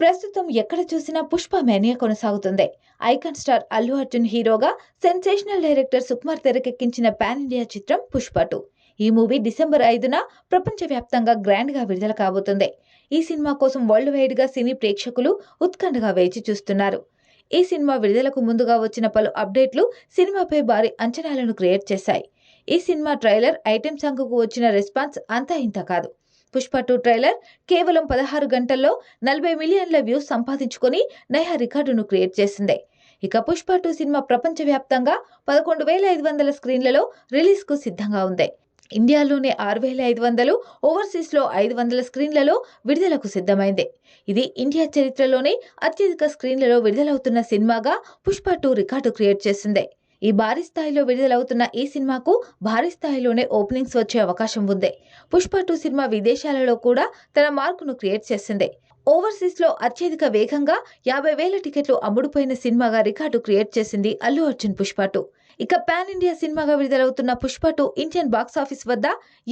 ప్రస్తుతం ఎక్కడ చూసినా పుష్ప మేనియా కొనసాగుతుంది. ఐకాన్ స్టార్ అల్లు అర్జున్ హీరోగా సెన్సేషనల్ డైరెక్టర్ సుకుమార్ తెరకెక్కించిన పాన్ ఇండియా చిత్రం పుష్ప టూ. ఈ మూవీ డిసెంబర్ ఐదున ప్రపంచవ్యాప్తంగా గ్రాండ్గా విడుదల కాబోతుంది. ఈ సినిమా కోసం వరల్డ్ వైడ్గా సినీ ప్రేక్షకులు ఉత్కంఠగా వేచి చూస్తున్నారు. ఈ సినిమా విడుదలకు ముందుగా వచ్చిన పలు అప్డేట్లు సినిమాపై భారీ అంచనాలను క్రియేట్ చేశాయి. ఈ సినిమా ట్రైలర్ ఐటెం సాంగ్కు వచ్చిన రెస్పాన్స్ అంతా ఇంత కాదు. పుష్ప టూ ట్రైలర్ కేవలం పదహారు గంటల్లో నలభై మిలియన్ల వ్యూస్ సంపాదించుకొని నయా రికార్డును క్రియేట్ చేసింది. ఇక పుష్ప టూ సినిమా ప్రపంచవ్యాప్తంగా పదకొండు వేల ఐదు వందల స్క్రీన్లలో రిలీజ్కు సిద్ధంగా ఉంది. ఇండియాలోనే ఆరు వేల ఐదు వందలు ఓవర్సీస్లో ఐదు వందల స్క్రీన్లలో విడుదలకు సిద్ధమైంది. ఇది ఇండియా చరిత్రలోనే అత్యధిక స్క్రీన్లలో విడుదలవుతున్న సినిమాగా పుష్ప టూ రికార్డు క్రియేట్ చేసింది. ఈ భారీ స్థాయిలో విడుదలవుతున్న ఈ సినిమాకు భారీ స్థాయిలోనే ఓపెనింగ్స్ వచ్చే అవకాశం ఉంది. పుష్ప టూ సినిమా విదేశాలలో కూడా తన మార్కును క్రియేట్ చేసింది. ఓవర్సీస్లో అత్యధిక వేగంగా యాభై వేల టికెట్లు అమ్ముడుపోయిన సినిమాగా రికార్డు క్రియేట్ చేసింది అల్లు అర్జున్ పుష్ప టూ. ఇక పాన్ ఇండియా సినిమాగా విడుదలవుతున్న Pushpa two Indian box office వద్ద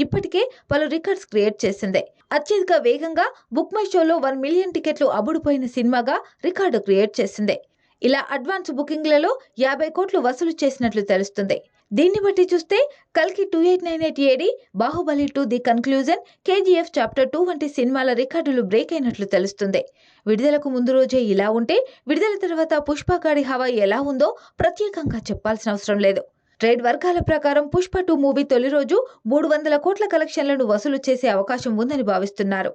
ఇప్పటికే పలు రికార్డ్స్ క్రియేట్ చేసింది. అత్యధిక వేగంగా బుక్ మై షోలో వన్ మిలియన్ టికెట్లు అమ్ముడుపోయిన సినిమాగా రికార్డు క్రియేట్ చేసింది. ఇలా అడ్వాన్స్ బుకింగ్లలో యాభై కోట్లు వసూలు చేసినట్లు తెలుస్తుంది. దీన్ని బట్టి చూస్తే కల్కి two eight nine eight AD Baahubali two the conclusion KGF chapter two వంటి సినిమాల రికార్డులు బ్రేక్ అయినట్లు తెలుస్తుంది. విడుదలకు ముందు రోజే ఇలా ఉంటే విడుదల తర్వాత పుష్పగాడి హవా ఎలా ఉందో ప్రత్యేకంగా చెప్పాల్సిన అవసరం లేదు. ట్రేడ్ వర్గాల ప్రకారం పుష్ప టూ మూవీ తొలి రోజు మూడు వందల కోట్ల కలెక్షన్లను వసూలు చేసే అవకాశం ఉందని భావిస్తున్నారు.